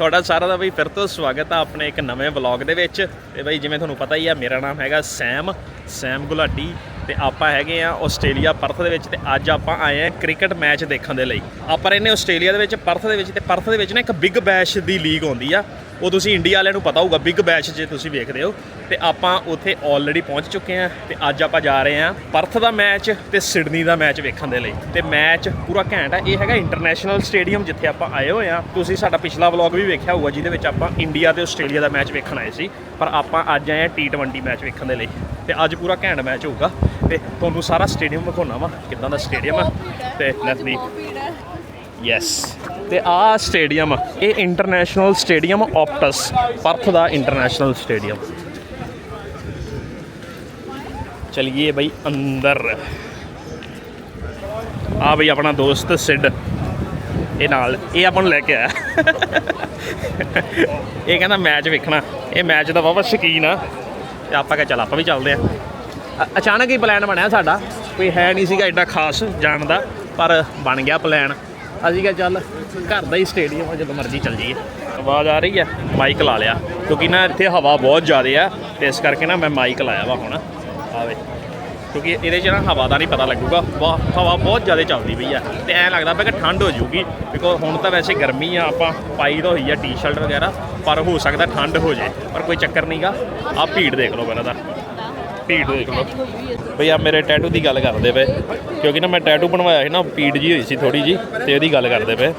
ਤੁਹਾਡਾ ਸਾਰਾ ਦਾ ਬਈ ਫਿਰ ਤੋਂ ਸਵਾਗਤ ਆ ਆਪਣੇ ਇੱਕ ਨਵੇਂ ਵਲੌਗ ਦੇ ਵਿੱਚ। ਤੇ ਬਈ ਜਿਵੇਂ ਤੁਹਾਨੂੰ ਪਤਾ ਹੀ ਆ, ਮੇਰਾ ਨਾਮ ਹੈਗਾ ਸੈਮ ਸੈਮ ਗੁਲਾਟੀ ਤੇ ਆਪਾਂ ਹੈਗੇ ਆ ਆਸਟ੍ਰੇਲੀਆ ਪਰਥ ਦੇ ਵਿੱਚ ਤੇ ਅੱਜ ਆਪਾਂ ਆਏ ਆ ਕ੍ਰਿਕਟ ਮੈਚ ਦੇਖਣ ਦੇ ਲਈ। ਆਪਾਂ ਰਹਿੰਦੇ ਆਸਟ੍ਰੇਲੀਆ ਦੇ ਵਿੱਚ, ਪਰਥ ਦੇ ਵਿੱਚ ਤੇ ਪਰਥ ਦੇ ਵਿੱਚ ਨਾ ਇੱਕ ਬਿਗ ਬੈਸ਼ ਦੀ ਲੀਗ ਆਉਂਦੀ ਆ। ਉਹ ਤੁਸੀਂ ਇੰਡੀਆ ਵਾਲਿਆਂ ਨੂੰ ਪਤਾ ਹੋਊਗਾ ਬਿਗ ਬੈਸ਼ ਜੇ ਤੁਸੀਂ ਵੇਖਦੇ ਹੋ। ਤੇ ਆਪਾਂ ਉੱਥੇ ਆਲਰੇਡੀ ਪਹੁੰਚ ਚੁੱਕੇ ਆ ਤੇ ਅੱਜ ਆਪਾਂ ਜਾ ਰਹੇ ਆ ਪਰਥ ਦਾ ਮੈਚ ਤੇ ਸਿਡਨੀ ਦਾ ਮੈਚ ਵੇਖਣ ਦੇ ਲਈ। ਤੇ ਮੈਚ ਪੂਰਾ ਘੈਂਟ ਆ ਇਹ ਹੈਗਾ ਇੰਟਰਨੈਸ਼ਨਲ ਸਟੇਡੀਅਮ ਜਿੱਥੇ ਆਪਾਂ ਆਏ ਹੋਏ ਆ ਤੁਸੀਂ ਸਾਡਾ ਪਿਛਲਾ ਵਲੌਗ ਵੀ ਵੇਖਿਆ ਹੋਊਗਾ ਜਿਹਦੇ ਵਿੱਚ ਆਪਾਂ ਇੰਡੀਆ ਤੇ ਆਸਟ੍ਰੇਲੀਆ ਦਾ ਮੈਚ ਵੇਖਣ ਆਏ ਸੀ। ਪਰ ਆਪਾਂ ਅੱਜ ਆਏ ਆ T20 ਮੈਚ ਵੇਖਣ ਦੇ ਲਈ। ਤੇ ਅੱਜ ਪੂਰਾ ਘੈਂਟ ਮੈਚ ਹੋਊਗਾ। ਤੇ ਤੁਹਾਨੂੰ ਸਾਰਾ ਸਟੇਡੀਅਮ ਵਿਖਾਉਣਾ ਵਾ ਕਿੱਦਾਂ ਦਾ ਸਟੇਡੀਅਮ ਆ। ਤੇ ਲੈਟਸ ਯੈਸ ਤੇ ਆ ਸਟੇਡੀਅਮ, ਇਹ ਇੰਟਰਨੈਸ਼ਨਲ ਸਟੇਡੀਅਮ ਆਪਟਸ ਪਰਥ ਦਾ ਇੰਟਰਨੈਸ਼ਨਲ ਸਟੇਡੀਅਮ ਚਲਿਏ ਬਈ ਅੰਦਰ। ਆ ਬਈ ਆਪਣਾ ਦੋਸਤ ਸਿੱਡ। ਇਹ ਨਾਲ, ਇਹ ਆਪਾਂ ਨੂੰ ਲੈ ਕੇ ਆਇਆ। ਇਹ ਕਹਿੰਦਾ ਮੈਚ ਵੇਖਣਾ। ਇਹ ਮੈਚ ਦਾ ਬਹੁਤ ਸ਼ੌਕੀਨ ਆ। ਤੇ ਆਪਾਂ ਕਹ ਚੱਲ, ਆਪਾਂ ਵੀ ਚੱਲਦੇ ਆ। ਅਚਾਨਕ ਹੀ ਪਲਾਨ ਬਣਿਆ ਸਾਡਾ। ਕੋਈ ਹੈ ਨਹੀਂ ਸੀਗਾ ਐਡਾ ਖਾਸ ਜਾਣ ਦਾ, ਪਰ ਬਣ ਗਿਆ ਪਲਾਨ ਅਸੀਂ ਕਿਹਾ ਚੱਲ ਘਰ ਦਾ ਹੀ ਸਟੇਡੀਅਮ ਆ, ਜਦੋਂ ਮਰਜ਼ੀ ਚੱਲ ਜਾਈਏ। ਆਵਾਜ਼ ਆ ਰਹੀ ਆ ਮਾਈਕ ਲਾ ਲਿਆ। ਕਿਉਂਕਿ ਨਾ ਇੱਥੇ ਹਵਾ ਬਹੁਤ ਜ਼ਿਆਦਾ ਆ, ਤੇ ਇਸ ਕਰਕੇ ਨਾ ਮੈਂ ਮਾਈਕ ਲਾਇਆ ਵਾ ਹੁਣ। ਆਵੇ ਕਿਉਂਕਿ ਇਹਦੇ 'ਚ ਨਾ ਹਵਾ ਦਾ ਨਹੀਂ ਪਤਾ ਲੱਗੂਗਾ। ਵਾ- ਹਵਾ ਬਹੁਤ ਜ਼ਿਆਦਾ ਚੱਲਦੀ ਪਈ ਆ। ਤੇ ਐਂ ਲੱਗਦਾ ਪਿਆ ਕਿ ਠੰਡ ਹੋ ਜਾਊਗੀ। ਬਿਕੋਜ਼ ਹੁਣ ਤਾਂ ਵੈਸੇ ਗਰਮੀ ਆ, ਆਪਾਂ ਪਾਈ ਤਾਂ ਹੋਈ ਆ ਟੀ-ਸ਼ਰਟ ਵਗੈਰਾ, ਪਰ ਹੋ ਸਕਦਾ ਠੰਡ ਹੋ ਜਾਏ। ਪਰ ਕੋਈ ਚੱਕਰ ਨਹੀਂਗਾ ਆ ਭੀੜ ਦੇਖ ਲਓ ਪਹਿਲਾਂ ਤਾਂ। ਭੀੜ ਦੇਖ ਲਓ। ਭਈ ਆ ਮੇਰੇ ਟੈਟੂ ਦੀ ਗੱਲ ਕਰਦੇ ਪਏ। ਕਿਉਂਕਿ ਨਾ ਮੈਂ ਟੈਟੂ ਬਣਵਾਇਆ ਸੀ ਨਾ ਪੀੜ ਜੀ ਹੋਈ ਸੀ ਥੋੜੀ ਜੀ ਤੇ ਉਹਦੀ ਗੱਲ ਕਰਦੇ ਪਏ।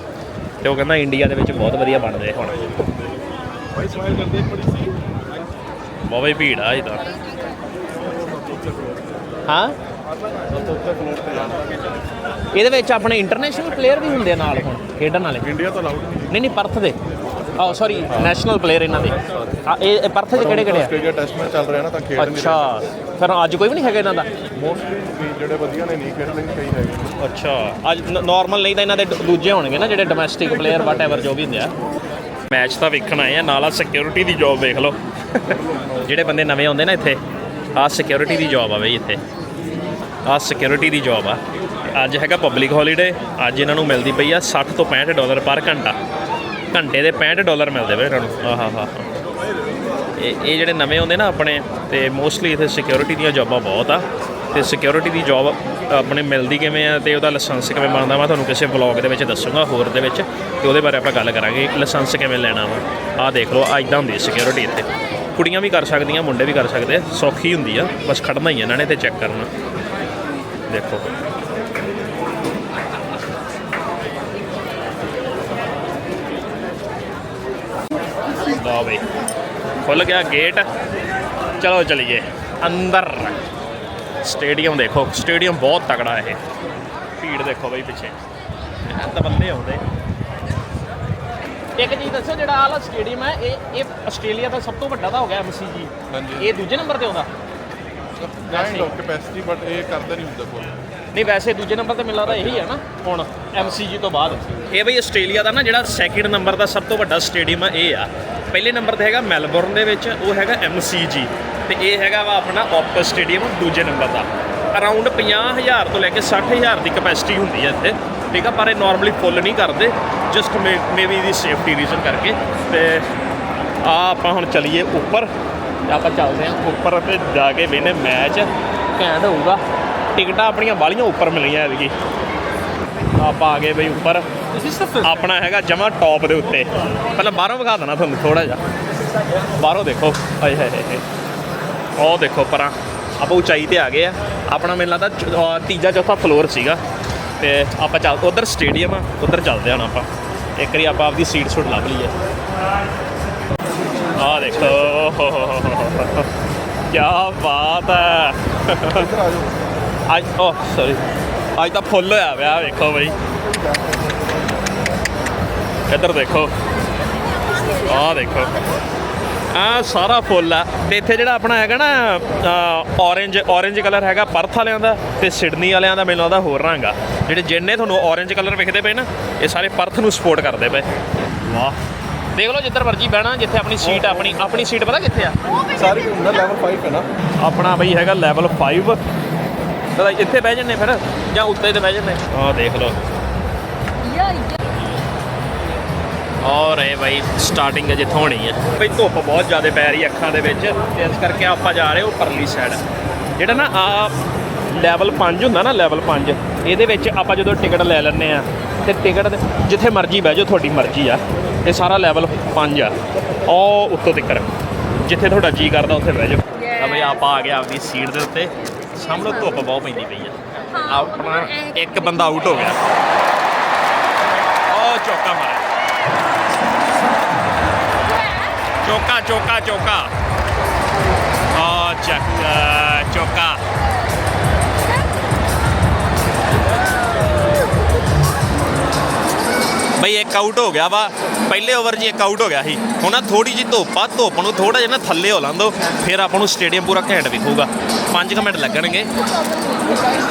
ਤੇ ਉਹ ਕਹਿੰਦਾ ਇੰਡੀਆ ਦੇ ਵਿੱਚ ਬਹੁਤ ਵਧੀਆ ਬਣਦੇ ਹੁਣ। ਬਹੁਤ ਹੀ ਭੀੜ ਆ ਇਹਦਾ ਹਾਂ? ਇਹਦੇ ਵਿੱਚ ਆਪਣੇ ਇੰਟਰਨੈਸ਼ਨਲ ਪਲੇਅਰ ਵੀ ਹੁੰਦੇ ਆ ਨਾਲ ਹੁਣ ਖੇਡਣ ਵਾਲੇ। ਇੰਡੀਆ ਤਾਂ ਅਲਾਉਡ ਨਹੀਂ। ਨਹੀਂ ਨਹੀਂ ਪਰਥ ਦੇ। ਆਹ ਸੌਰੀ ਨੈਸ਼ਨਲ ਪਲੇਅਰ ਇਹਨਾਂ ਦੇ। ਆ ਇਹ ਪਰਥ ਦੇ ਕਿਹੜੇ ਕਿਹੜੇ ਆ? ਆਸਟ੍ਰੇਲੀਆ ਟੈਸਟ ਮੈਚ ਚੱਲ ਰਿਹਾ ਨਾ ਤਾਂ ਖੇਡ ਨਹੀਂ ਅੱਛਾ ਫਿਰ ਅੱਜ ਕੋਈ ਵੀ ਨਹੀਂ ਹੈਗਾ ਇਹਨਾਂ ਦਾ? ਮੋਸਟਲੀ ਜਿਹੜੇ ਵਧੀਆ ਨੇ ਨਹੀਂ ਖੇਡ ਰਹੇ ਕਈ ਹੈਗੇ ਅੱਛਾ ਅੱਜ ਨਾਰਮਲ ਨਹੀਂ ਤਾਂ ਇਹਨਾਂ ਦੇ ਦੂਜੇ ਹੋਣਗੇ ਨਾ ਜਿਹੜੇ ਡੋਮੈਸਟਿਕ ਪਲੇਅਰ ਵਾਟਐਵਰ ਜੋ ਵੀ ਹੁੰਦੇ ਆ। ਮੈਚ ਤਾਂ ਵੇਖਣ ਆਏ ਆ ਨਾਲ ਆ ਸਿਕਿਉਰਿਟੀ ਦੀ ਜੌਬ ਵੇਖ ਲਓ। ਜਿਹੜੇ ਬੰਦੇ ਨਵੇਂ ਆਉਂਦੇ ਨਾ ਇੱਥੇ ਆ ਸਿਕਿਉਰਿਟੀ ਦੀ ਜੌਬ ਆ ਬਈ ਇੱਥੇ। ਆ ਸਿਕਿਉਰਿਟੀ ਦੀ ਜੌਬ ਆ। ਅੱਜ ਹੈਗਾ ਪਬਲਿਕ ਹੌਲੀਡੇ ਅੱਜ ਇਹਨਾਂ ਨੂੰ ਮਿਲਦੀ ਪਈ ਆ 60 ਤੋਂ 65 ਡਾਲਰ ਪਰ ਘੰਟਾ। ਘੰਟੇ ਦੇ 65 ਡਾਲਰ ਮਿਲਦੇ ਪਏ ਇਹਨਾਂ ਨੂੰ ਆਹਾ ਹਾ ਇਹ ਇਹ ਜਿਹੜੇ ਨਵੇਂ ਹੁੰਦੇ ਨਾ ਆਪਣੇ, ਤੇ ਮੋਸਟਲੀ ਇੱਥੇ ਸਿਕਿਉਰਿਟੀ ਦੀਆਂ ਜੌਬਾਂ ਬਹੁਤ ਆ। ਤੇ ਸਿਕਿਉਰਿਟੀ ਦੀ ਜੌਬ ਆਪਣੇ ਮਿਲਦੀ ਕਿਵੇਂ ਆ, ਤੇ ਉਹਦਾ ਲਾਇਸੈਂਸ ਕਿਵੇਂ ਬਣਦਾ ਮੈਂ ਤੁਹਾਨੂੰ ਕਿਸੇ ਵਲੌਗ ਦੇ ਵਿੱਚ ਦੱਸੂਗਾ, ਹੋਰ ਦੇ ਵਿੱਚ। ਤੇ ਉਹਦੇ ਬਾਰੇ ਆਪਾਂ ਗੱਲ ਕਰਾਂਗੇ ਲਾਇਸੈਂਸ ਕਿਵੇਂ ਲੈਣਾ ਵਾ। ਆਹ ਦੇਖ ਲਓ, ਆਹ ਇਦਾਂ ਹੁੰਦੀ ਸਿਕਿਉਰਿਟੀ ਇੱਥੇ। ਕੁੜੀਆਂ ਵੀ ਕਰ ਸਕਦੀਆਂ, ਮੁੰਡੇ ਵੀ ਕਰ ਸਕਦੇ ਸੌਖੀ ਹੁੰਦੀ ਆ, ਬਸ ਖੜਨਾ ਹੀ ਇਹਨਾਂ ਨੇ ਤੇ ਚੈੱਕ ਕਰਨਾ। ਦੇਖੋ। ਲਓ ਬਈ। ਖੁੱਲ ਗਿਆ ਗੇਟ ਚਲੋ ਚਲੀਏ। ਅੰਦਰ। ਸਟੇਡੀਅਮ ਦੇਖੋ। ਸਟੇਡੀਅਮ ਬਹੁਤ ਤਕੜਾ ਹੈ ਇਹ। ਭੀੜ ਦੇਖੋ ਬਈ ਪਿੱਛੇ। ਇਹ ਤਾਂ ਬੰਦੇ ਆਉਂਦੇ। ਇੱਕ ਚੀਜ਼ ਦੱਸੋ ਜਿਹੜਾ ਆਲਾ ਸਟੇਡੀਅਮ ਹੈ ਇਹ ਇਹ ਆਸਟ੍ਰੇਲੀਆ ਦਾ ਸਭ ਤੋਂ ਵੱਡਾ ਤਾਂ ਹੋ ਗਿਆ ਐਮਸੀਜੀ ਹਾਂਜੀ। ਇਹ ਦੂਜੇ ਨੰਬਰ ਤੇ ਆਉਂਦਾ। ਕਾਈਂਡ ਆਫ ਕੈਪੈਸਿਟੀ ਬਟ ਇਹ ਕਰਦਾ ਨਹੀਂ ਹੁੰਦਾ ਫੁੱਲ ਨਹੀਂ ਵੈਸੇ ਦੂਜੇ ਨੰਬਰ ਤੇ ਮੈਨੂੰ ਲੱਗਦਾ ਇਹੀ ਹੈ ਨਾ। ਹੁਣ ਐਮਸੀਜੀ ਤੋਂ ਬਾਅਦ। ਇਹ ਬਈ ਆਸਟ੍ਰੇਲੀਆ ਦਾ ਨਾ ਜਿਹੜਾ ਸੈਕਿੰਡ ਨੰਬਰ ਦਾ ਸਭ ਤੋਂ ਵੱਡਾ ਸਟੇਡੀਅਮ ਆ ਇਹ ਆ। ਪਹਿਲੇ ਨੰਬਰ ਤੇ ਹੈਗਾ ਮੈਲਬੌਰਨ ਦੇ ਵਿੱਚ, ਉਹ ਹੈਗਾ ਐਮਸੀਜੀ ਤੇ ਇਹ ਹੈਗਾ ਵਾ ਆਪਣਾ ਆਪਸ ਸਟੇਡੀਅਮ ਦੂਜੇ ਨੰਬਰ ਦਾ। ਅਰਾਊਂਡ 50000 ਤੋਂ ਲੈ ਕੇ 60000 ਦੀ ਕਪੈਸਿਟੀ ਹੁੰਦੀ ਹੈ ਇੱਥੇ, ਠੀਕ ਆ? ਪਰ ਇਹ ਨਾਰਮਲੀ ਫੁੱਲ ਨਹੀਂ ਕਰਦੇ ਜਸਟ ਮੇਬੀ ਦੀ ਸੇਫਟੀ ਰੀਜ਼ਨ ਕਰਕੇ। ਤੇ ਆ ਆਪਾਂ ਹੁਣ ਚਲੀਏ ਉੱਪਰ ਆਪਾਂ ਚੱਲਦੇ ਹਾਂ ਉੱਪਰ ਤੇ ਜਾ ਕੇ ਵੇਨੇ ਮੈਚ ਘੈਂਟ ਹੋਊਗਾ। ਟਿਕਟਾਂ ਆਪਣੀਆਂ ਬਾਲੀਆਂ ਉੱਪਰ ਮਿਲੀਆਂ ਐਤਕੀ। ਆਪਾਂ ਆ ਗਏ ਬਈ ਉੱਪਰ। ਆਪਣਾ ਹੈਗਾ ਜਮਾ ਟੌਪ ਦੇ ਉੱਤੇ। ਪਹਿਲਾਂ ਬਾਹਰੋਂ ਵਿਖਾ ਦੇਣਾ ਤੁਹਾਨੂੰ ਥੋੜਾ ਜਿਹਾ। ਬਾਹਰੋਂ ਦੇਖੋ। ਹਾਏ ਹਾਏ ਹਾਏ। ਉਹ ਦੇਖੋ ਪਰਾਂ। ਆਪਾਂ ਉਚਾਈ ਤੇ ਆ ਗਏ ਆ। ਆਪਣਾ ਮੈਨੂੰ ਲੱਗਦਾ ਤੀਜਾ ਚੌਥਾ ਫਲੋਰ ਸੀਗਾ। ਤੇ ਆਪਾਂ ਚੱਲ ਉਧਰ ਸਟੇਡੀਅਮ ਆ ਉਧਰ ਚੱਲਦੇ ਹਾਂ ਆਪਾਂ। ਇੱਕ ਵਾਰੀ ਆਪਾਂ ਆਪਦੀ ਸੀਟ ਸੁੱਟ ਲੱਭ ਲਈਏ। ਆ ਦੇਖੋ। ਕੀ ਬਾਤ ਹੈ ਅੱਜ ਓ ਸੌਰੀ ਅੱਜ ਤਾਂ ਫੁੱਲ ਹੋਇਆ ਪਿਆ ਵੇਖੋ ਬਈ। ਇੱਧਰ ਦੇਖੋ। ਆਹ ਦੇਖੋ। ਆ ਸਾਰਾ ਫੁੱਲ ਆ। ਤੇ ਇੱਥੇ ਜਿਹੜਾ ਆਪਣਾ ਹੈਗਾ ਨਾ ਔਰੇਂਜ ਔਰੇਂਜ ਕਲਰ ਹੈਗਾ ਪਰਥ ਵਾਲਿਆਂ ਦਾ ਤੇ ਸਿਡਨੀ ਵਾਲਿਆਂ ਦਾ ਮੈਨੂੰ ਲੱਗਦਾ ਹੋਰ ਰੰਗ ਆ। ਜਿਹੜੇ ਜਿੰਨੇ ਤੁਹਾਨੂੰ ਔਰੇਂਜ ਕਲਰ ਵਿਖਦੇ ਪਏ ਨਾ ਇਹ ਸਾਰੇ ਪਰਥ ਨੂੰ ਸਪੋਰਟ ਕਰਦੇ ਪਏ। ਵਾਹ। ਦੇਖ ਲਓ ਜਿੱਧਰ ਮਰਜ਼ੀ ਬਹਿਣਾ ਜਿੱਥੇ ਆਪਣੀ ਸੀਟ ਆਪਣੀ ਆਪਣੀ ਸੀਟ ਪਤਾ ਕਿੱਥੇ ਆ? ਸਾਰੀ ਹੁੰਦਾ ਲੈਵਲ 5 ਹੈ ਨਾ। ਆਪਣਾ ਬਈ ਹੈਗਾ ਲੈਵਲ 5 ਤਾਂ ਇੱਥੇ ਬਹਿ ਜੰਨੇ ਫਿਰ ਜਾਂ ਉੱਤੇ ਤੇ ਬਹਿ ਜੰਨੇ? ਆਹ ਦੇਖ ਲਓ। ਔਰ ਇਹ ਬਾਈ ਸਟਾਰਟਿੰਗ ਜਿੱਥੋਂ ਹੋਣੀ ਹੈ। ਬਈ ਧੁੱਪ ਬਹੁਤ ਜ਼ਿਆਦਾ ਪੈ ਰਹੀ ਹੈ ਅੱਖਾਂ ਦੇ ਵਿੱਚ ਤੇ ਇਸ ਕਰਕੇ ਆਪਾਂ ਜਾ ਰਹੇ ਹਾਂ ਉੱਪਰਲੀ ਸਾਈਡ ਜਿਹੜਾ ਨਾ ਆ ਲੈਵਲ 5 ਹੁੰਦਾ ਨਾ ਲੈਵਲ 5 ਇਹਦੇ ਵਿੱਚ ਆਪਾਂ ਜਦੋਂ ਟਿਕਟ ਲੈ ਲੈਂਦੇ ਆ ਤੇ ਟਿਕਟ ਜਿੱਥੇ ਮਰਜ਼ੀ ਬਹਿ ਜਾਓ ਤੁਹਾਡੀ ਮਰਜ਼ੀ ਆ। ਇਹ ਸਾਰਾ ਲੈਵਲ 5 ਆ। ਉਹ ਉੱਤੋਂ ਤੱਕ ਜਿੱਥੇ ਤੁਹਾਡਾ ਜੀ ਕਰਦਾ ਉੱਥੇ ਬਹਿ ਜਾਓ। ਤਾਂ ਬਈ ਆਪਾਂ ਆ ਗਏ ਆਪਦੀ ਸੀਟ ਦੇ ਉੱਤੇ। ਸਾਹਮਣੇ ਧੁੱਪ ਬਹੁਤ ਪੈਂਦੀ ਪਈ ਆ। ਆਪਣਾ ਇੱਕ ਬੰਦਾ ਆਊਟ ਹੋ ਗਿਆ। ਉਹ ਚੌਕਾ ਮਾਰਿਆ। ਚੌਕਾ ਚੌਕਾ ਚੌਕਾ ਆ ਚੱਕ ਚੌਕਾ ਬਈ ਇੱਕ ਆਊਟ ਹੋ ਗਿਆ ਵਾ। ਪਹਿਲੇ ਓਵਰ 'ਚ ਇੱਕ ਆਊਟ ਹੋ ਗਿਆ ਸੀ। ਹੁਣ ਆ ਥੋੜੀ ਜਿਹੀ ਧੁੱਪ ਆ, ਧੁੱਪ ਨੂੰ ਥੋੜਾ ਜਿਹਾ ਨਾ ਥੱਲੇ ਹੋ ਲਾਂਦੋ, ਫਿਰ ਆਪਾਂ ਨੂੰ ਸਟੇਡੀਅਮ ਪੂਰਾ ਘੈਂਟ ਵਿਖੂਗਾ 5 ਮਿੰਟ ਲੱਗਣਗੇ।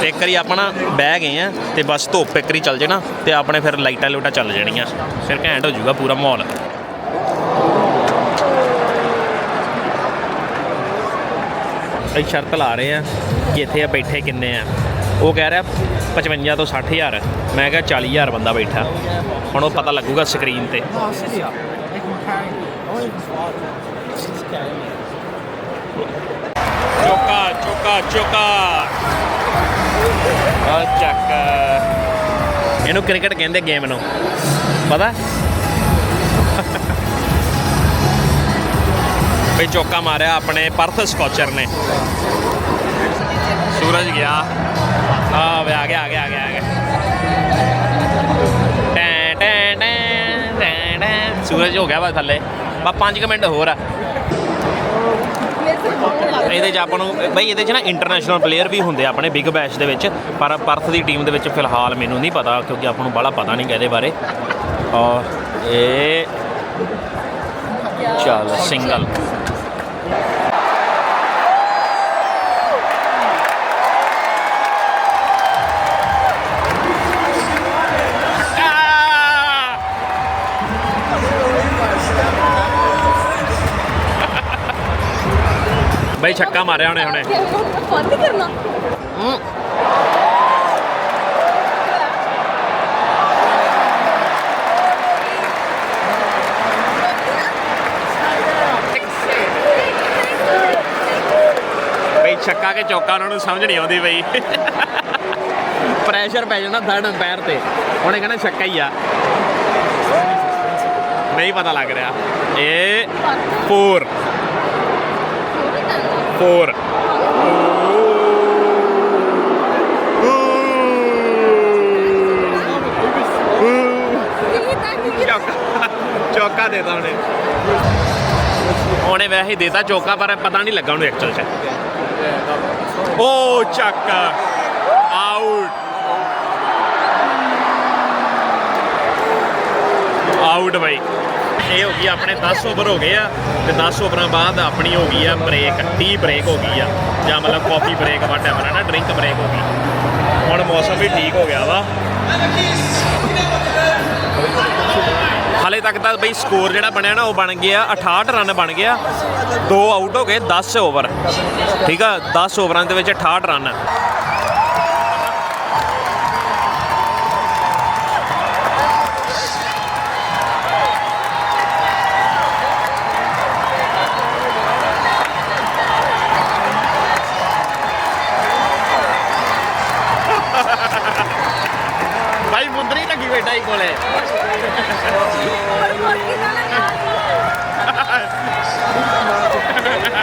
ਤੇ ਇੱਕ ਵਾਰੀ ਆਪਣਾ ਬਹਿ ਗਏ ਆ ਤੇ ਬਸ ਧੁੱਪ ਇੱਕ ਵਾਰੀ ਚੱਲ ਜਾਣਾ ਤੇ ਆਪਣੇ ਫਿਰ ਲਾਈਟਾਂ ਲੂਟਾਂ ਚੱਲ ਜਾਣੀਆਂ। ਫਿਰ ਘੈਂਟ ਹੋ ਜਾਊਗਾ ਪੂਰਾ ਮਾਹੌਲ। ਅਸੀਂ ਸ਼ਰਤ ਲਾ ਰਹੇ ਆ ਕਿ ਇੱਥੇ ਆ ਬੈਠੇ ਕਿੰਨੇ ਆ। ਉਹ ਕਹਿ ਰਿਹਾ 55 ਤੋਂ 60000 ਮੈਂ ਕਿਹਾ 40000 ਬੰਦਾ ਬੈਠਾ। ਹੁਣ ਉਹ ਪਤਾ ਲੱਗੂਗਾ ਸਕਰੀਨ ਤੇ। ਚੋਕਾ ਚੋਕਾ ਚੋਕਾ। ਆ ਚੱਕ। ਇਹਨੂੰ ਕ੍ਰਿਕਟ ਕਹਿੰਦੇ ਗੇਮ ਨੂੰ। ਪਤਾ? ਬਈ ਚੌਕਾ ਮਾਰਿਆ ਆਪਣੇ ਪਰਥ ਸਕੋਚਰ ਨੇ। ਸੂਰਜ ਗਿਆ। ਆ ਵੇ ਆ ਗਿਆ ਆ ਗਿਆ ਆ ਗਿਆ ਆ ਗਿਆ। ਟੈਂ ਟੈਂ ਟੈਂ ਟੈਂ ਸੂਰਜ ਹੋ ਗਿਆ ਵਾ ਥੱਲੇ। ਬਾ 5 ਮਿੰਟ ਹੋਰ ਆ। ਇਹਦੇ 'ਚ ਆਪਾਂ ਨੂੰ, ਬਈ ਇਹਦੇ 'ਚ ਨਾ ਇੰਟਰਨੈਸ਼ਨਲ ਪਲੇਅਰ ਵੀ ਹੁੰਦੇ ਆ ਆਪਣੇ ਬਿਗ ਬੈਸ਼ ਦੇ ਵਿੱਚ, ਪਰ ਪਰਥ ਦੀ ਟੀਮ ਦੇ ਵਿੱਚ ਫਿਲਹਾਲ ਮੈਨੂੰ ਨਹੀਂ ਪਤਾ, ਕਿਉਂਕਿ ਆਪਾਂ ਨੂੰ ਬਾਹਲਾ ਪਤਾ ਨਹੀਂ ਇਹਦੇ ਬਾਰੇ। ਔਰ ਇਹ ਚੱਲ ਸਿੰਗਲ ਛੱਕਾ ਮਾਰਿਆ ਉਹਨੇ ਹੁਣੇ ਫਨ ਨਹੀਂ ਕਰਨਾ। ਬਈ ਛੱਕਾ ਕੇ ਚੌਕਾ ਉਹਨਾਂ ਨੂੰ ਸਮਝ ਨਹੀਂ ਆਉਂਦੀ ਬਈ। ਪ੍ਰੈਸ਼ਰ ਪੈ ਜਾਂਦਾ ਥਰਡ ਅੰਪਾਇਰ ਤੇ। ਉਹਨੇ ਕਹਿੰਦਾ ਛੱਕਾ ਹੀ ਆ। ਨਹੀਂ ਪਤਾ ਲੱਗ ਰਿਹਾ। ਇਹ 4 4 ਚੌਕਾ ਚੌਕਾ ਦੇਤਾ ਉਹਨੇ। ਉਹਨੇ ਵੈਸੇ ਦੇਤਾ ਚੌਕਾ ਪਰ ਪਤਾ ਨਹੀਂ ਲੱਗਾ ਉਹਨੂੰ ਐਕਚੁਅਲ ਚ। ਓ ਚੱਕ। ਆਊਟ ਆਊਟ ਬਾਈ। ਇਹ ਹੋ ਗਈ, ਆਪਣੇ 10 ਓਵਰ ਹੋ ਗਏ ਆ ਤੇ 10 ਓਵਰਾਂ ਬਾਅਦ ਆਪਣੀ ਹੋ ਗਈ ਆ ਬ੍ਰੇਕ ਟੀ ਬ੍ਰੇਕ ਹੋ ਗਈ ਆ। ਜਾਂ ਮਤਲਬ ਕਾਫੀ ਬ੍ਰੇਕ ਵਾਟਐਵਰ ਹੈ ਨਾ ਡਰਿੰਕ ਬ੍ਰੇਕ ਹੋ ਗਈ। ਹੁਣ ਮੌਸਮ ਵੀ ਠੀਕ ਹੋ ਗਿਆ ਵਾ। ਹਾਲੇ ਤੱਕ ਤਾਂ ਬਈ ਸਕੋਰ ਜਿਹੜਾ ਬਣਿਆ ਨਾ, ਉਹ ਬਣ ਗਿਆ 68 ਰਨ ਬਣ ਗਿਆ। ਦੋ ਆਊਟ ਹੋ ਗਏ 10 ਓਵਰ ਠੀਕ ਆ 10 ਓਵਰਾਂ ਦੇ ਵਿੱਚ 68 ਰਨ ਹੀ ਕੋਲੇ।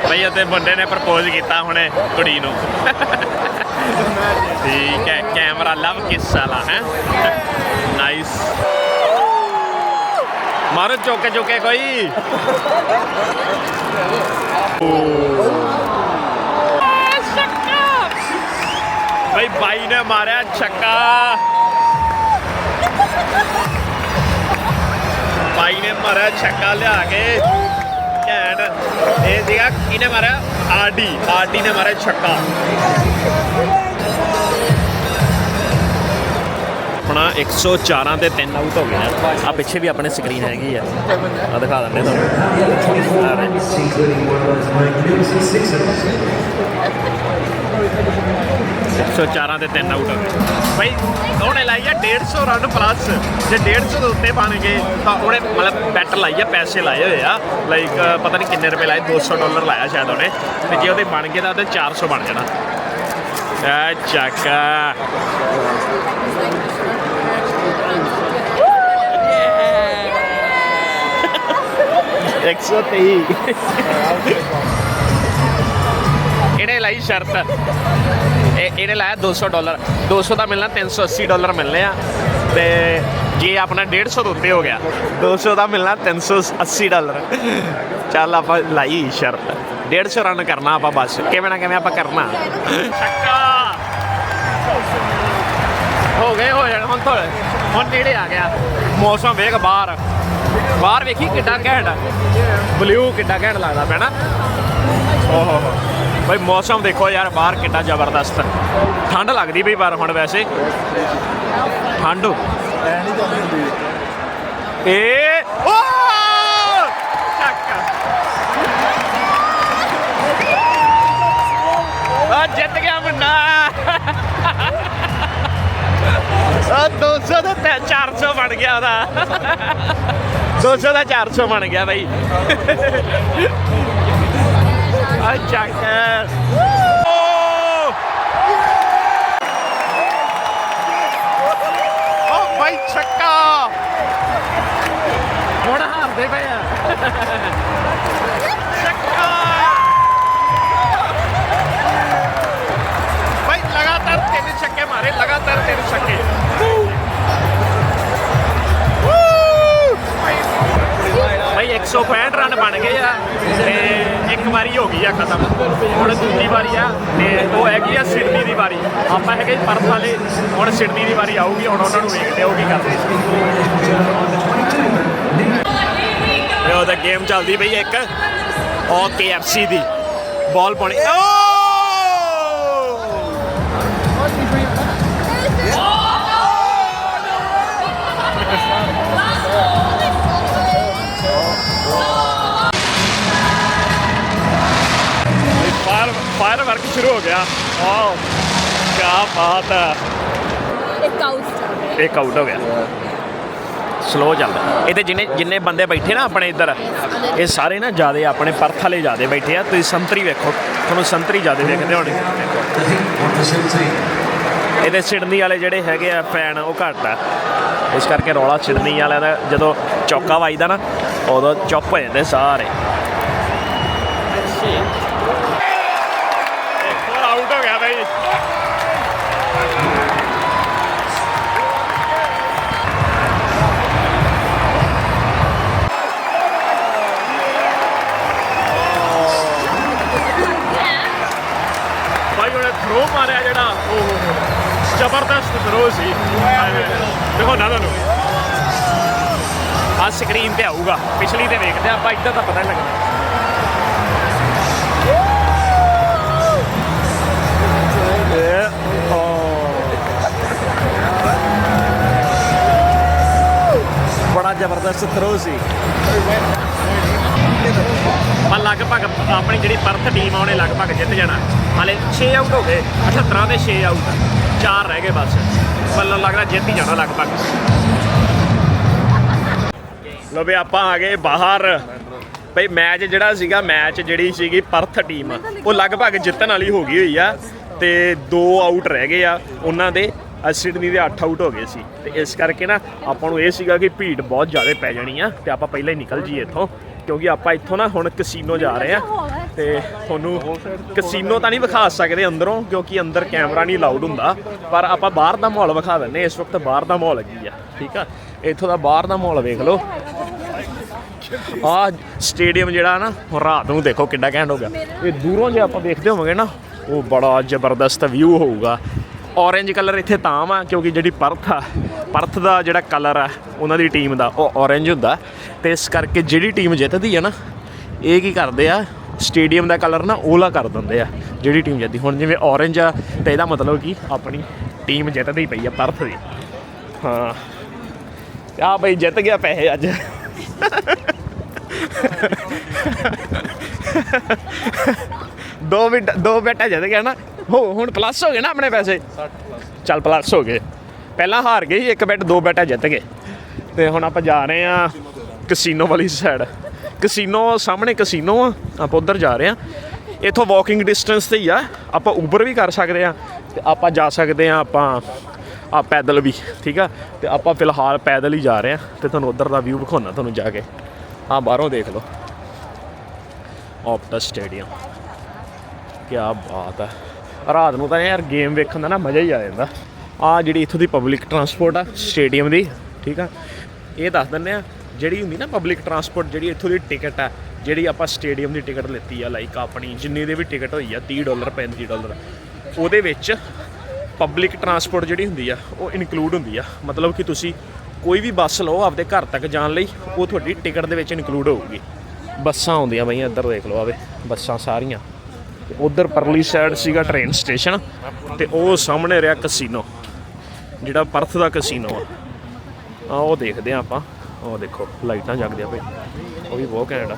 ਪਰ ਅਤੇ ਮੁੰਡੇ ਨੇ ਪ੍ਰਪੋਜ਼ ਕੀਤਾ ਹੁਣੇ ਕੁੜੀ ਨੂੰ। ਠੀਕ ਹੈ, ਕੈਮਰਾ ਲਵ ਕਿਸ ਵਾਲਾ, ਹੈ? ਨਾਈਸ ਮਾਰੋ ਚੌਕੇ ਚੌਕੇ ਕੋਈ। ਬਈ, ਬਾਈ ਨੇ ਮਾਰਿਆ ਛੱਕਾ। ਬਾਈ ਨੇ ਮਾਰਿਆ, ਛੱਕਾ ਲਿਆ ਕੇ। ਘੈਂਟ। ਇਹ ਸੀਗਾ, ਕਿਹਨੇ ਮਾਰਿਆ? ਆਰਡੀ ਆਰਡੀ ਨੇ ਮਾਰਿਆ ਛੱਕਾ। ਆਪਣਾ 104 ਤੇ 3 ਆਊਟ ਹੋ ਗਏ ਆ ਆ ਪਿੱਛੇ ਵੀ ਆਪਣੇ ਸਕਰੀਨ ਹੈਗੀ ਆ। ਆ ਦਿਖਾ ਦਿੰਦੇ ਤੁਹਾਨੂੰ। 104 ਤੇ 3 ਆਊਟ ਹੋ ਗਏ। ਭਾਈ ਉਹਨੇ ਲਾਈ ਆ 150 ਰਨ ਪਲੱਸ ਜੇ 150 ਦੇ ਉੱਤੇ ਬਣ ਗਏ ਤਾਂ ਉਹਨੇ ਮਤਲਬ ਬੈਟ ਲਾਈ ਆ ਪੈਸੇ ਲਾਏ ਹੋਏ ਆ। ਲਾਈਕ ਪਤਾ ਨਹੀਂ ਕਿੰਨੇ ਰੁਪਏ ਲਾਏ 200 ਡਾਲਰ ਲਾਇਆ ਸ਼ਾਇਦ ਉਹਨੇ। ਤੇ ਜੇ ਉਹਦੇ ਬਣ ਗਏ ਤਾਂ ਉਹਦੇ 400 ਬਣ ਜਾਣਾ। ਆ ਚੱਕਾ। ਇੱਕ ਸੌ ਤੇਈ। ਇਹਨੇ ਲਾਈ ਸ਼ਰਤ। ਇਹ ਇਹਨੇ ਲਾਇਆ 200 ਡਾਲਰ। 200 ਦਾ ਮਿਲਣਾ 380 ਡਾਲਰ ਮਿਲਨੇ ਆ। ਤੇ ਜੇ ਆਪਣਾ 150 ਤੋਂ ਉੱਤੇ ਹੋ ਗਿਆ 200 ਦਾ ਮਿਲਣਾ 380 ਡਾਲਰ। ਚੱਲ ਆਪਾਂ ਲਾਈ ਸ਼ਰਤ 150 ਰਨ ਕਰਨਾ ਆਪਾਂ ਬਸ। ਕਿਵੇਂ ਨਾ ਕਿਵੇਂ ਆਪਾਂ ਕਰਨਾ। ਛੱਕਾ। ਹੋ ਗਏ, ਹੋ ਜਾਣ ਹੁਣ ਥੋੜੇ ਹੁਣ ਨੇੜੇ ਆ ਗਿਆ। ਮੌਸਮ ਵੇਖ ਬਾਹਰ। ਬਾਹਰ ਵੇਖੀ ਕਿੱਡਾ ਘੈਂਟ ਬਲੂ ਕਿੱਡਾ ਘੈਂਟ ਲੱਗਦਾ ਪੈਣਾ ਓਹੋ। ਭਾਈ ਮੌਸਮ ਦੇਖੋ ਯਾਰ, ਬਾਹਰ ਕਿੰਨਾ ਜ਼ਬਰਦਸਤ। ਠੰਡ ਲੱਗਦੀ ਪਈ ਪਰ ਹੁਣ ਵੈਸੇ। ਠੰਡ। ਏ, ਓ! ਆ ਜਿੱਤ ਗਿਆ ਮੁੰਡਾ। ਆ 200 ਦਾ ਤੇ 400 ਬਣ ਗਿਆ ਉਹਦਾ। 200 ਦਾ 400 ਬਣ ਗਿਆ ਬਾਈ। ਆ ਚੱਕ ਓ ਓ ਭਾਈ ਛੱਕਾ ਹੁਣ ਹਾਰਦੇ ਪਏ ਆ ਛੱਕਾ ਭਾਈ ਲਗਾਤਾਰ ਤਿੰਨ ਛੱਕੇ ਮਾਰੇ ਲਗਾਤਾਰ ਤਿੰਨ ਛੱਕੇ ਭਾਈ 165 ਰਨ ਬਣ ਗਏ ਆ ਤੇ ਇੱਕ ਵਾਰੀ ਹੋ ਗਈ ਆ ਖਤਮ। ਹੁਣ ਦੂਜੀ ਵਾਰੀ ਆ ਤੇ ਉਹ ਹੈਗੀ ਆ ਸਿਡਨੀ ਦੀ ਵਾਰੀ। ਆਪਾਂ ਹੈਗੇ ਪਰਥ ਵਾਲੇ, ਹੁਣ ਸਿਡਨੀ ਦੀ ਵਾਰੀ ਆਊਗੀ, ਹੁਣ ਉਹਨਾਂ ਨੂੰ ਵੇਖਦੇ ਆ ਕੀ ਕਰਦੇ ਇਹ ਉਹਦਾ ਗੇਮ ਚੱਲਦੀ ਪਈ ਇੱਕ। ਉਹ KFC ਦੀ। ਬਾਲ ਪਾਣੀ ਓ ਫਾਇਰ ਵਰਕ ਸ਼ੁਰੂ ਹੋ ਗਿਆ। ਵਾਓ ਕੀ ਬਾਤ ਹੈ। ਇੱਕ ਆਊਟ ਇੱਕ ਆਊਟ ਹੋ ਗਿਆ। ਸਲੋ ਚੱਲਦਾ ਇਹਦੇ ਜਿੰਨੇ ਜਿੰਨੇ ਬੰਦੇ ਬੈਠੇ ਨਾ ਆਪਣੇ ਇੱਧਰ ਇਹ ਸਾਰੇ ਨਾ ਜਿਆਦੇ ਆਪਣੇ ਪਰਥ ਵਾਲੇ ਜਿਆਦੇ ਬੈਠੇ ਆ। ਤੁਸੀਂ ਸੰਤਰੀ ਵੇਖੋ। ਤੁਹਾਨੂੰ ਸੰਤਰੀ ਜਿਆਦੇ ਵੇਖਦੇ ਹੋਣੇ ਇਹਦੇ ਸਿਡਨੀ ਵਾਲੇ ਜਿਹੜੇ ਹੈਗੇ ਆ ਫੈਨ ਉਹ ਘੱਟ ਆ। ਇਸ ਕਰਕੇ ਰੌਲਾ ਸਿਡਨੀ ਵਾਲਿਆਂ ਦਾ ਜਦੋਂ ਚੌਕਾ ਵੱਜਦਾ ਨਾ ਉਦੋਂ ਚੁੱਪ ਹੋ ਜਾਂਦੇ ਸਾਰੇ। ਭਾਈ ਉਹਨੇ ਥਰੋ ਮਾਰਿਆ ਜਿਹੜਾ ਉਹ ਹੋ ਹੋ ਜ਼ਬਰਦਸਤ ਥਰੋ ਸੀ। ਦੇਖੋ ਨਾ ਤੁਹਾਨੂੰ ਆ ਸਕਰੀਨ ਤੇ ਆਊਗਾ। ਪਿਛਲੀ ਤੇ ਵੇਖਦੇ ਆ, ਆਪਾਂ ਇੱਧਰ ਤਾਂ ਪਤਾ ਨਹੀਂ ਲੱਗਦਾ। ਬੜਾ ਜ਼ਬਰਦਸਤ ਥਰੋ ਸੀ। ਪਰ ਲਗਭਗ ਆਪਣੀ ਜਿਹੜੀ ਪਰਥ ਟੀਮ ਆ, ਉਹਨੇ ਲਗਭਗ ਜਿੱਤ ਜਾਣਾ। ਹਾਲੇ 6 ਆਊਟ ਹੋ ਗਏ 78 ਦੇ 6 ਆਊਟ ਚਾਰ ਰਹਿ ਗਏ ਬਸ। ਮੈਨੂੰ ਲੱਗਦਾ ਜਿੱਤ ਹੀ ਜਾਣਾ ਲਗਭਗ। ਲੋ ਵੀ ਆਪਾਂ ਆ ਗਏ ਬਾਹਰ। ਭਈ ਮੈਚ ਜਿਹੜਾ ਸੀਗਾ, ਮੈਚ ਜਿਹੜੀ ਸੀਗੀ ਪਰਥ ਟੀਮ ਉਹ ਲਗਭਗ ਜਿੱਤਣ ਵਾਲੀ ਹੋ ਗਈ ਹੋਈ ਆ ਤੇ ਦੋ ਆਊਟ ਰਹਿ ਗਏ ਆ। ਉਹਨਾਂ ਦੇ ਅ ਸਿਡਨੀ ਦੇ 8 ਆਊਟ ਹੋ ਗਏ ਸੀ। ਤੇ ਇਸ ਕਰਕੇ ਨਾ ਆਪਾਂ ਨੂੰ ਇਹ ਸੀਗਾ ਕਿ ਭੀੜ ਬਹੁਤ ਜ਼ਿਆਦਾ ਪੈ ਜਾਣੀ ਆ ਤੇ ਆਪਾਂ ਪਹਿਲਾਂ ਹੀ ਨਿਕਲ ਜੀਏ ਇੱਥੋਂ। ਕਿਉਂਕਿ ਆਪਾਂ ਇੱਥੋਂ ਨਾ ਹੁਣ ਕਸੀਨੋ ਜਾ ਰਹੇ ਆ ਤੇ ਤੁਹਾਨੂੰ ਕਸੀਨੋ ਤਾਂ ਨਹੀਂ ਵਿਖਾ ਸਕਦੇ ਅੰਦਰੋਂ, ਕਿਉਂਕਿ ਅੰਦਰ ਕੈਮਰਾ ਨਹੀਂ ਅਲਾਉਡ ਹੁੰਦਾ, ਪਰ ਆਪਾਂ ਬਾਹਰ ਦਾ ਮਾਹੌਲ ਵਿਖਾ ਦਿੰਨੇ ਇਸ ਵਕਤ ਬਾਹਰ ਦਾ ਮਾਹੌਲ ਕੀ ਆ, ਠੀਕ ਆ? ਇੱਥੋਂ ਦਾ ਬਾਹਰ ਦਾ ਮਾਹੌਲ ਵੇਖ ਲਓ। ਆ ਸਟੇਡੀਅਮ ਜਿਹੜਾ ਨਾ ਰਾਤ ਨੂੰ ਦੇਖੋ ਕਿੱਡਾ ਘੈਂਟ ਹੋ ਗਿਆ। ਇਹ ਦੂਰੋਂ ਜੇ ਆਪਾਂ ਦੇਖਦੇ ਹੋਵਾਂਗੇ ਨਾ, ਉਹ ਬੜਾ ਜ਼ਬਰਦਸਤ ਵਿਊ ਹੋਊਗਾ। ਔਰੇਂਜ ਕਲਰ ਇੱਥੇ ਤਾਂ ਵਾ, ਕਿਉਂਕਿ ਜਿਹੜੀ ਪਰਥ ਆ, ਪਰਥ ਦਾ ਜਿਹੜਾ ਕਲਰ ਆ, ਉਹਨਾਂ ਦੀ ਟੀਮ ਦਾ, ਉਹ ਔਰੇਂਜ ਹੁੰਦਾ। ਤੇ ਇਸ ਕਰਕੇ ਜਿਹੜੀ ਟੀਮ ਜਿੱਤਦੀ ਆ ਨਾ, ਇਹ ਕੀ ਕਰਦੇ ਆ ਸਟੇਡੀਅਮ ਦਾ ਕਲਰ ਨਾ ਉਹਲਾ ਕਰ ਦਿੰਦੇ ਆ, ਜਿਹੜੀ ਟੀਮ ਜਿੱਤਦੀ। ਹੁਣ ਜਿਵੇਂ ਔਰੇਂਜ ਆ, ਤੇ ਇਹਦਾ ਮਤਲਬ ਕਿ, ਆਪਣੀ ਟੀਮ ਜਿੱਤਦੀ ਪਈ ਆ ਪਰਥ ਦੀ। ਹਾਂ। ਤੇ ਆ ਬਈ ਜਿੱਤ ਗਿਆ ਪੈਸੇ ਅੱਜ। ਦੋ ਮਿੰਟ, ਦੋ ਬੈਟਾ ਜਿੱਤ ਗਿਆ ਨਾ। ਹੋ, ਹੁਣ ਪਲੱਸ ਹੋ ਗਏ ਨਾ ਆਪਣੇ ਪੈਸੇ? 60 ਪਲੱਸ ਚੱਲ ਪਲੱਸ ਹੋ ਗਏ। ਪਹਿਲਾਂ ਹਾਰ ਗਏ ਸੀ, ਇੱਕ ਬੈਟ ਦੋ ਬੈਟਾਂ ਜਿੱਤ ਗਏ। ਤੇ ਹੁਣ ਆਪਾਂ ਜਾ ਰਹੇ ਆ ਕਸੀਨੋ ਵਾਲੀ ਸਾਈਡ ਕਸੀਨੋ ਸਾਹਮਣੇ ਕਸੀਨੋ ਆ, ਆਪਾਂ ਉਧਰ ਜਾ ਰਹੇ ਆ ਇੱਥੋਂ ਵਾਕਿੰਗ ਡਿਸਟੈਂਸ ਤੇ ਹੀ ਆ, ਆਪਾਂ ਉਬਰ ਵੀ ਕਰ ਸਕਦੇ ਆ ਤੇ ਆਪਾਂ ਜਾ ਸਕਦੇ ਆ ਆਪਾਂ ਆ ਪੈਦਲ ਵੀ, ਠੀਕ ਆ? ਤੇ ਆਪਾਂ ਫਿਲਹਾਲ ਪੈਦਲ ਹੀ ਜਾ ਰਹੇ ਆ ਤੇ ਤੁਹਾਨੂੰ ਉਧਰ ਦਾ ਵਿਊ ਵਿਖਾਉਣਾ ਤੁਹਾਨੂੰ ਜਾ ਕੇ। ਆ ਬਾਹਰੋਂ ਦੇਖ ਲਓ। ਆਪਟਾ ਸਟੇਡੀਅਮ ਕੀ ਬਾਤ ਹੈ ਰਾਤ ਨੂੰ ਤਾਂ ਯਾਰ ਗੇਮ ਵੇਖਣ ਦਾ ਨਾ ਮਜ਼ਾ ਹੀ ਆ ਜਾਂਦਾ। ਆ ਜਿਹੜੀ ਇੱਥੋਂ ਦੀ ਪਬਲਿਕ ਟਰਾਂਸਪੋਰਟ ਆ ਸਟੇਡੀਅਮ ਦੀ, ਠੀਕ ਆ? ਇਹ ਦੱਸ ਦਿੰਦੇ ਆ, ਜਿਹੜੀ ਹੁੰਦੀ ਨਾ ਪਬਲਿਕ ਟਰਾਂਸਪੋਰਟ ਜਿਹੜੀ ਇੱਥੋਂ ਦੀ ਟਿਕਟ ਆ, ਜਿਹੜੀ ਆਪਾਂ ਸਟੇਡੀਅਮ ਦੀ ਟਿਕਟ ਲਿੱਤੀ ਆ ਲਾਈਕ ਆਪਣੀ, ਜਿੰਨੀ ਦੇ ਵੀ ਟਿਕਟ ਹੋਈ ਆ 30 ਡਾਲਰ 35 ਡਾਲਰ ਉਹਦੇ ਵਿੱਚ ਪਬਲਿਕ ਟਰਾਂਸਪੋਰਟ ਜਿਹੜੀ ਹੁੰਦੀ ਆ, ਉਹ ਇਨਕਲੂਡ ਹੁੰਦੀ ਆ। ਮਤਲਬ ਕਿ ਤੁਸੀਂ ਕੋਈ ਵੀ ਬੱਸ ਲਓ, ਆਪਦੇ ਘਰ ਤੱਕ ਜਾਣ ਲਈ, ਉਹ ਤੁਹਾਡੀ ਟਿਕਟ ਦੇ ਵਿੱਚ ਇਨਕਲੂਡ ਹੋਊਗੀ। ਬੱਸਾਂ ਆਉਂਦੀਆਂ ਬਈ ਇੱਧਰ ਦੇਖ ਲਓ ਆਵੇ ਬੱਸਾਂ ਸਾਰੀਆਂ। ਤੇ ਉਧਰ ਪਰਲੀ ਸਾਈਡ ਸੀਗਾ ਟ੍ਰੇਨ ਸਟੇਸ਼ਨ ਤੇ ਉਹ ਸਾਹਮਣੇ ਰਿਹਾ ਕਸੀਨੋ ਜਿਹੜਾ ਪਰਥ ਦਾ ਕਸੀਨੋ ਆ। ਆ ਉਹ ਦੇਖਦੇ ਆ ਆਪਾਂ। ਉਹ ਦੇਖੋ, ਲਾਈਟਾਂ ਜਗਦੀਆਂ ਪਈ ਉਹ ਵੀ ਬਹੁਤ ਘੈਂਟ ਆ।